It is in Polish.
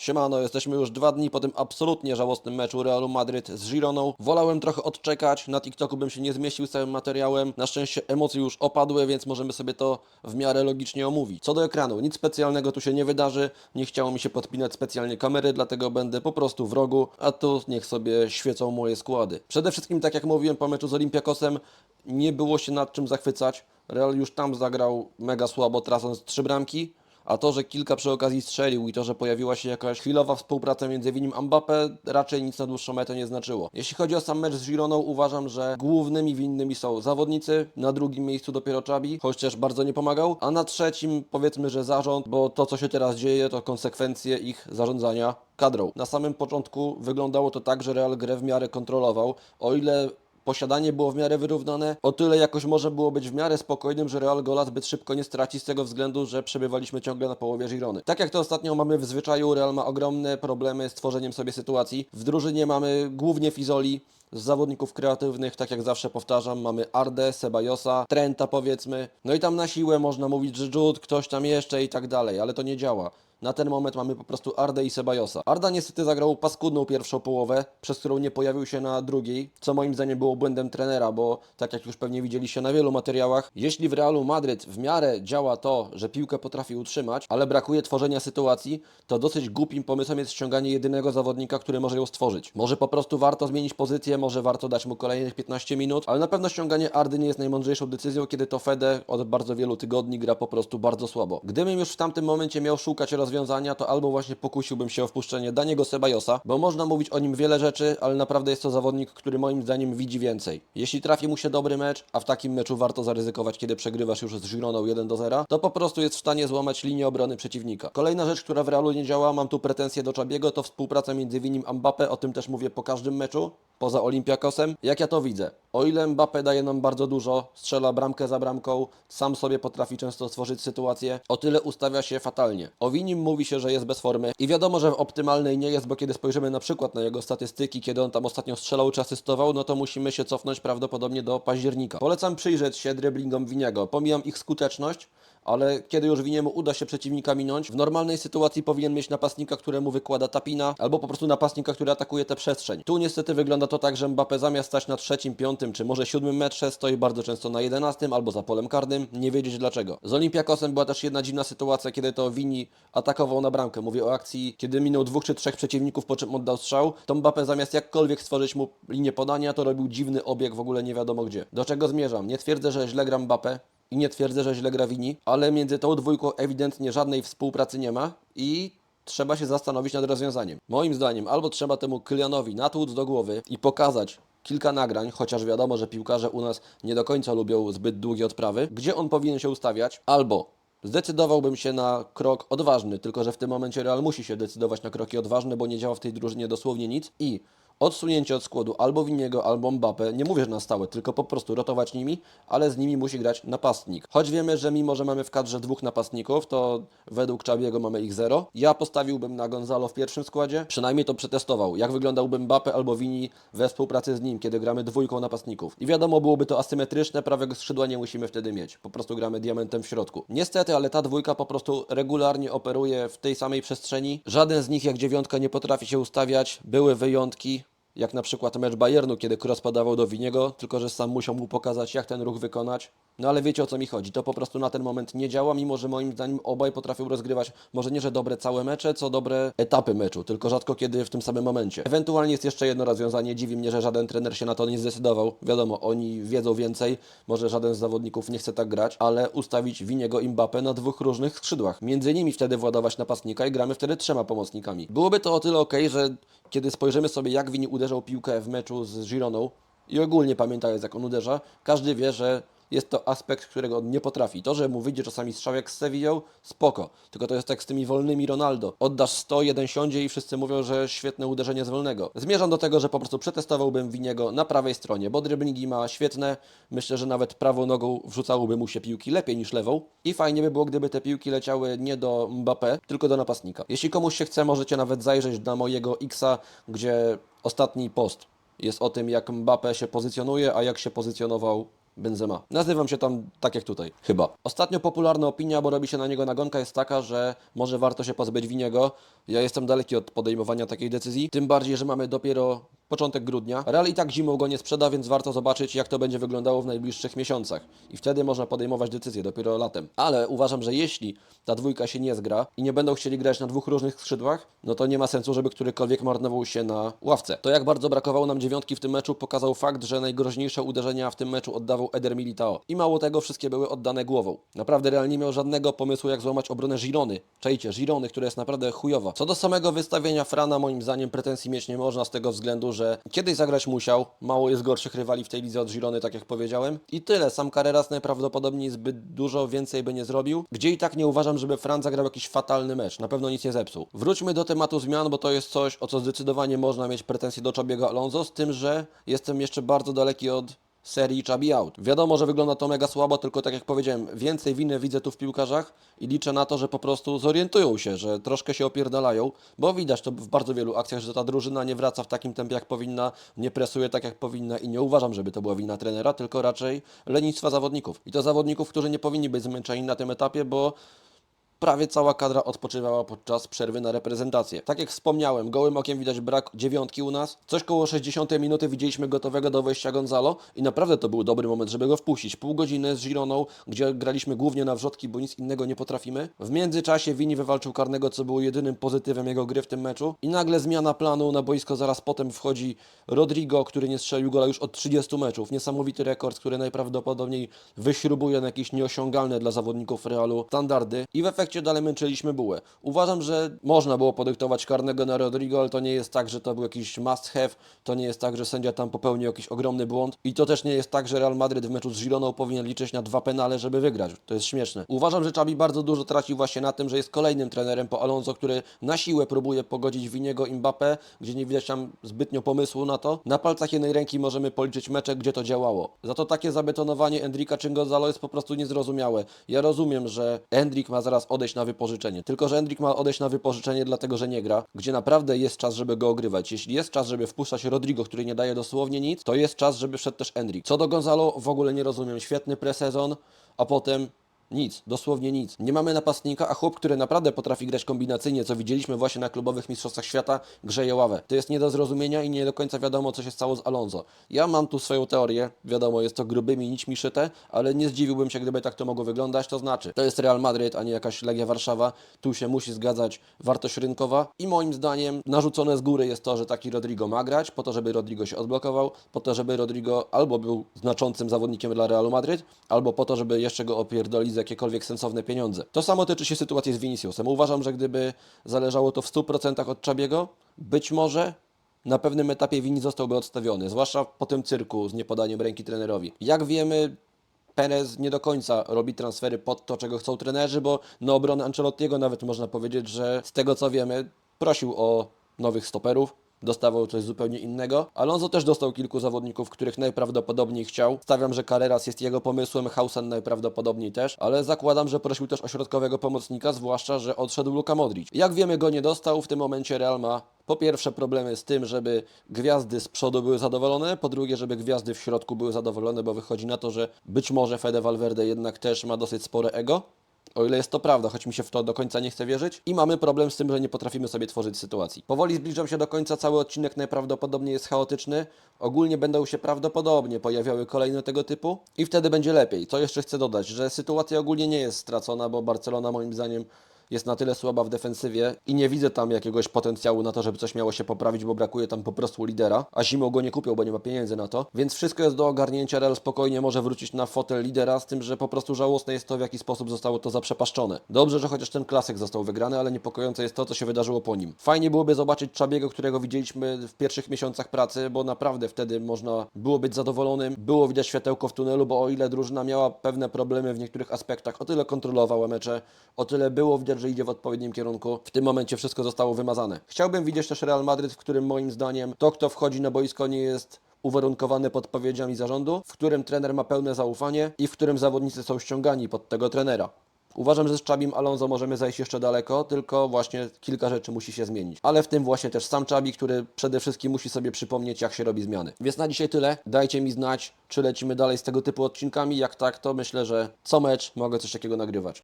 Siemano, jesteśmy już dwa dni po tym absolutnie żałosnym meczu Realu Madryt z Gironą. Wolałem trochę odczekać, na TikToku bym się nie zmieścił z całym materiałem. Na szczęście emocje już opadły, więc możemy sobie to w miarę logicznie omówić. Co do ekranu, nic specjalnego tu się nie wydarzy. Nie chciało mi się podpinać specjalnie kamery, dlatego będę po prostu w rogu, a tu niech sobie świecą moje składy. Przede wszystkim, tak jak mówiłem po meczu z Olympiakosem, nie było się nad czym zachwycać. Real już tam zagrał mega słabo, tracąc trzy bramki. A to, że kilka przy okazji strzelił i to, że pojawiła się jakaś chwilowa współpraca między Winim a Mbappé, raczej nic na dłuższą metę nie znaczyło. Jeśli chodzi o sam mecz z Gironą, uważam, że głównymi winnymi są zawodnicy, na drugim miejscu dopiero Czabi, choć też bardzo nie pomagał, a na trzecim powiedzmy, że zarząd, bo to, co się teraz dzieje, to konsekwencje ich zarządzania kadrą. Na samym początku wyglądało to tak, że Real grę w miarę kontrolował, o ile posiadanie było w miarę wyrównane, o tyle jakoś może było być w miarę spokojnym, że Real gola zbyt szybko nie straci z tego względu, że przebywaliśmy ciągle na połowie Girony. Tak jak to ostatnio mamy w zwyczaju, Real ma ogromne problemy z tworzeniem sobie sytuacji. W drużynie mamy głównie Fizoli, z zawodników kreatywnych, tak jak zawsze powtarzam, mamy Ardę, Sebajosa, Trenta powiedzmy. No i tam na siłę można mówić, że Jude, ktoś tam jeszcze i tak dalej, ale to nie działa. Na ten moment mamy po prostu Ardę i Sebajosa. Arda niestety zagrał paskudną pierwszą połowę, przez którą nie pojawił się na drugiej, co moim zdaniem było błędem trenera, bo tak jak już pewnie widzieliście na wielu materiałach, jeśli w Realu Madryt w miarę działa to, że piłkę potrafi utrzymać, ale brakuje tworzenia sytuacji, to dosyć głupim pomysłem jest ściąganie jedynego zawodnika, który może ją stworzyć. Może po prostu warto zmienić pozycję, może warto dać mu kolejnych 15 minut, ale na pewno ściąganie Ardy nie jest najmądrzejszą decyzją, kiedy to Fede od bardzo wielu tygodni gra po prostu bardzo słabo. Gdybym już w tamtym momencie miał szukać rozwiązania, to albo właśnie pokusiłbym się o wpuszczenie Daniego Sebajosa, bo można mówić o nim wiele rzeczy, ale naprawdę jest to zawodnik, który moim zdaniem widzi więcej. Jeśli trafi mu się dobry mecz, a w takim meczu warto zaryzykować, kiedy przegrywasz już z Gironą 1 do 0, to po prostu jest w stanie złamać linię obrony przeciwnika. Kolejna rzecz, która w Realu nie działa, mam tu pretensje do Czabiego, to współpraca między Winim a Mbappé, o tym też mówię po każdym meczu, poza Olympiakosem. Jak ja to widzę? O ile Mbappé daje nam bardzo dużo, strzela bramkę za bramką, sam sobie potrafi często stworzyć sytuację, o tyle ustawia się fatalnie. O Winim mówi się, że jest bez formy i wiadomo, że w optymalnej nie jest, bo kiedy spojrzymy na przykład na jego statystyki, kiedy on tam ostatnio strzelał czy asystował, no to musimy się cofnąć prawdopodobnie do października. Polecam przyjrzeć się driblingom Winiego. Pomijam ich skuteczność, ale kiedy już Winiemu uda się przeciwnika minąć, w normalnej sytuacji powinien mieć napastnika, któremu wykłada tapina, albo po prostu napastnika, który atakuje tę przestrzeń. Tu niestety wygląda to tak, że Mbappé zamiast stać na trzecim, piątym, czy może siódmym metrze, stoi bardzo często na jedenastym albo za polem karnym, nie wiedzieć dlaczego. Z Olympiakosem była też jedna dziwna sytuacja, kiedy to Wini atakował na bramkę. Mówię o akcji, kiedy minął dwóch czy trzech przeciwników, po czym oddał strzał, to Mbappé zamiast jakkolwiek stworzyć mu linię podania, to robił dziwny obieg w ogóle nie wiadomo gdzie. Do czego zmierzam? Nie twierdzę, że źle gra Mbappé, i nie twierdzę, że źle gra Wini, ale między tą dwójką ewidentnie żadnej współpracy nie ma i trzeba się zastanowić nad rozwiązaniem. Moim zdaniem albo trzeba temu Kylianowi natłuc do głowy i pokazać kilka nagrań, chociaż wiadomo, że piłkarze u nas nie do końca lubią zbyt długie odprawy, gdzie on powinien się ustawiać, albo zdecydowałbym się na krok odważny, tylko że w tym momencie Real musi się decydować na kroki odważne, bo nie działa w tej drużynie dosłownie nic i odsunięcie od składu albo Winiego, albo Mbappé, nie mówię, że na stałe, tylko po prostu rotować nimi, ale z nimi musi grać napastnik. Choć wiemy, że mimo, że mamy w kadrze dwóch napastników, to według Czabiego mamy ich zero. Ja postawiłbym na Gonzalo w pierwszym składzie, przynajmniej to przetestował, jak wyglądałby Mbappé albo Wini we współpracy z nim, kiedy gramy dwójką napastników. I wiadomo, byłoby to asymetryczne, prawego skrzydła nie musimy wtedy mieć, po prostu gramy diamentem w środku. Niestety, ale ta dwójka po prostu regularnie operuje w tej samej przestrzeni. Żaden z nich jak dziewiątka nie potrafi się ustawiać, były wyjątki, jak na przykład mecz Bayernu, kiedy Kroos podawał do Winiego, tylko że sam musiał mu pokazać, jak ten ruch wykonać. No ale wiecie o co mi chodzi. To po prostu na ten moment nie działa, mimo że moim zdaniem obaj potrafią rozgrywać może nie, że dobre całe mecze, co dobre etapy meczu, tylko rzadko kiedy w tym samym momencie. Ewentualnie jest jeszcze jedno rozwiązanie. Dziwi mnie, że żaden trener się na to nie zdecydował. Wiadomo, oni wiedzą więcej, może żaden z zawodników nie chce tak grać, ale ustawić Winiego i Mbappé na dwóch różnych skrzydłach. Między nimi wtedy władować napastnika i gramy wtedy trzema pomocnikami. Byłoby to o tyle ok, że kiedy spojrzymy sobie, jak Wini uderzał piłkę w meczu z Gironą i ogólnie pamiętając, jak on uderza, każdy wie, że jest to aspekt, którego on nie potrafi. To, że mu wyjdzie czasami strzał jak z Sevillą, spoko. Tylko to jest tak z tymi wolnymi Ronaldo. Oddasz 100, jeden siądzie i wszyscy mówią, że świetne uderzenie z wolnego. Zmierzam do tego, że po prostu przetestowałbym Winiego na prawej stronie, bo driblingi ma świetne. Myślę, że nawet prawą nogą wrzucałoby mu się piłki lepiej niż lewą. I fajnie by było, gdyby te piłki leciały nie do Mbappé, tylko do napastnika. Jeśli komuś się chce, możecie nawet zajrzeć na mojego Xa, gdzie ostatni post jest o tym, jak Mbappé się pozycjonuje, a jak się pozycjonował Benzema. Nazywam się tam tak jak tutaj, chyba. Ostatnio popularna opinia, bo robi się na niego nagonka, jest taka, że może warto się pozbyć Winiego. Ja jestem daleki od podejmowania takiej decyzji, tym bardziej, że mamy dopiero początek grudnia. Real i tak zimą go nie sprzeda, więc warto zobaczyć, jak to będzie wyglądało w najbliższych miesiącach. I wtedy można podejmować decyzje dopiero latem. Ale uważam, że jeśli ta dwójka się nie zgra i nie będą chcieli grać na dwóch różnych skrzydłach, no to nie ma sensu, żeby którykolwiek marnował się na ławce. To jak bardzo brakowało nam dziewiątki w tym meczu, pokazał fakt, że najgroźniejsze uderzenia w tym meczu oddawał Eder Militao. I mało tego, wszystkie były oddane głową. Naprawdę Real nie miał żadnego pomysłu, jak złamać obronę Girony. Czajcie, Girony, która jest naprawdę chujowa. Co do samego wystawienia Frana, moim zdaniem pretensji mieć nie można z tego względu, że kiedyś zagrać musiał. Mało jest gorszych rywali w tej lidze od Girony, tak jak powiedziałem. I tyle. Sam Carreras najprawdopodobniej zbyt dużo więcej by nie zrobił. Gdzie i tak nie uważam, żeby Fran zagrał jakiś fatalny mecz. Na pewno nic nie zepsuł. Wróćmy do tematu zmian, bo to jest coś, o co zdecydowanie można mieć pretensje do Czabiego Alonso, z tym, że jestem jeszcze bardzo daleki od serii Chabi out. Wiadomo, że wygląda to mega słabo, tylko tak jak powiedziałem, więcej winy widzę tu w piłkarzach i liczę na to, że po prostu zorientują się, że troszkę się opierdalają, bo widać to w bardzo wielu akcjach, że ta drużyna nie wraca w takim tempie jak powinna, nie presuje tak jak powinna i nie uważam, żeby to była wina trenera, tylko raczej lenistwa zawodników. I to zawodników, którzy nie powinni być zmęczeni na tym etapie, bo prawie cała kadra odpoczywała podczas przerwy na reprezentację. Tak jak wspomniałem, gołym okiem widać brak dziewiątki u nas. Coś koło 60 minuty widzieliśmy gotowego do wejścia Gonzalo i naprawdę to był dobry moment, żeby go wpuścić. Pół godziny z Gironą, gdzie graliśmy głównie na wrzodki, bo nic innego nie potrafimy. W międzyczasie Wini wywalczył karnego, co było jedynym pozytywem jego gry w tym meczu. I nagle zmiana planu na boisko zaraz potem wchodzi Rodrigo, który nie strzelił gola już od 30 meczów. Niesamowity rekord, który najprawdopodobniej wyśrubuje na jakieś nieosiągalne dla zawodników Realu standardy. I w efekcie dalej męczyliśmy bułę. Uważam, że można było podyktować karnego na Rodrigo, ale to nie jest tak, że to był jakiś must have, to nie jest tak, że sędzia tam popełnił jakiś ogromny błąd i to też nie jest tak, że Real Madryt w meczu z Gironą powinien liczyć na dwa penale, żeby wygrać. To jest śmieszne. Uważam, że Czabi bardzo dużo traci właśnie na tym, że jest kolejnym trenerem po Alonso, który na siłę próbuje pogodzić Winiego Mbappé, gdzie nie widać tam zbytnio pomysłu na to. Na palcach jednej ręki możemy policzyć mecze, gdzie to działało. Za to takie zabetonowanie Endrika czy Gonzalo jest po prostu niezrozumiałe. Ja rozumiem, że Endrik ma zaraz odejść na wypożyczenie. Tylko, że Endrik ma odejść na wypożyczenie dlatego, że nie gra, gdzie naprawdę jest czas, żeby go ogrywać. Jeśli jest czas, żeby wpuszczać Rodrigo, który nie daje dosłownie nic, to jest czas, żeby wszedł też Endrik. Co do Gonzalo, w ogóle nie rozumiem. Świetny presezon, a potem nic, dosłownie nic. Nie mamy napastnika, a chłop, który naprawdę potrafi grać kombinacyjnie, co widzieliśmy właśnie na klubowych mistrzostwach świata, grzeje ławę. To jest nie do zrozumienia i nie do końca wiadomo, co się stało z Alonso. Ja mam tu swoją teorię, wiadomo, jest to grubymi nićmi szyte, ale nie zdziwiłbym się, gdyby tak to mogło wyglądać. To znaczy, to jest Real Madryt, a nie jakaś Legia Warszawa. Tu się musi zgadzać wartość rynkowa i moim zdaniem narzucone z góry jest to, że taki Rodrigo ma grać, po to, żeby Rodrigo się odblokował, po to, żeby Rodrigo albo był znaczącym zawodnikiem dla Realu Madryt, albo po to, żeby jeszcze go opierdolić za jakiekolwiek sensowne pieniądze. To samo tyczy się sytuacji z Viniciusem. Uważam, że gdyby zależało to w 100% od Czabiego, być może na pewnym etapie Vini zostałby odstawiony, zwłaszcza po tym cyrku z niepodaniem ręki trenerowi. Jak wiemy, Perez nie do końca robi transfery pod to, czego chcą trenerzy, bo na obronę Ancelottiego nawet można powiedzieć, że z tego co wiemy, prosił o nowych stoperów, dostawał coś zupełnie innego. Alonso też dostał kilku zawodników, których najprawdopodobniej chciał. Stawiam, że Carreras jest jego pomysłem, Hausen najprawdopodobniej też, ale zakładam, że prosił też o środkowego pomocnika, zwłaszcza, że odszedł Luka Modric. Jak wiemy, go nie dostał. W tym momencie Real ma po pierwsze problemy z tym, żeby gwiazdy z przodu były zadowolone, po drugie, żeby gwiazdy w środku były zadowolone, bo wychodzi na to, że być może Fede Valverde jednak też ma dosyć spore ego. O ile jest to prawda, choć mi się w to do końca nie chce wierzyć. I mamy problem z tym, że nie potrafimy sobie tworzyć sytuacji. Powoli zbliżam się do końca, cały odcinek najprawdopodobniej jest chaotyczny. Ogólnie będą się prawdopodobnie pojawiały kolejne tego typu i wtedy będzie lepiej. Co jeszcze chcę dodać, że sytuacja ogólnie nie jest stracona, bo Barcelona moim zdaniem jest na tyle słaba w defensywie i nie widzę tam jakiegoś potencjału na to, żeby coś miało się poprawić, bo brakuje tam po prostu lidera, a zimą go nie kupią, bo nie ma pieniędzy na to. Więc wszystko jest do ogarnięcia, Real spokojnie może wrócić na fotel lidera, z tym, że po prostu żałosne jest to, w jaki sposób zostało to zaprzepaszczone. Dobrze, że chociaż ten klasyk został wygrany, ale niepokojące jest to, co się wydarzyło po nim. Fajnie byłoby zobaczyć Czabiego, którego widzieliśmy w pierwszych miesiącach pracy, bo naprawdę wtedy można było być zadowolonym, było widać światełko w tunelu, bo o ile drużyna miała pewne problemy w niektórych aspektach, o tyle kontrolowała mecze, o tyle było że idzie w odpowiednim kierunku. W tym momencie wszystko zostało wymazane. Chciałbym widzieć też Real Madryt, w którym moim zdaniem to, kto wchodzi na boisko, nie jest uwarunkowane podpowiedziami zarządu, w którym trener ma pełne zaufanie i w którym zawodnicy są ściągani pod tego trenera. Uważam, że z Czabim Alonso możemy zajść jeszcze daleko, tylko właśnie kilka rzeczy musi się zmienić. Ale w tym właśnie też sam Czabi, który przede wszystkim musi sobie przypomnieć, jak się robi zmiany. Więc na dzisiaj tyle. Dajcie mi znać, czy lecimy dalej z tego typu odcinkami. Jak tak, to myślę, że co mecz mogę coś takiego nagrywać.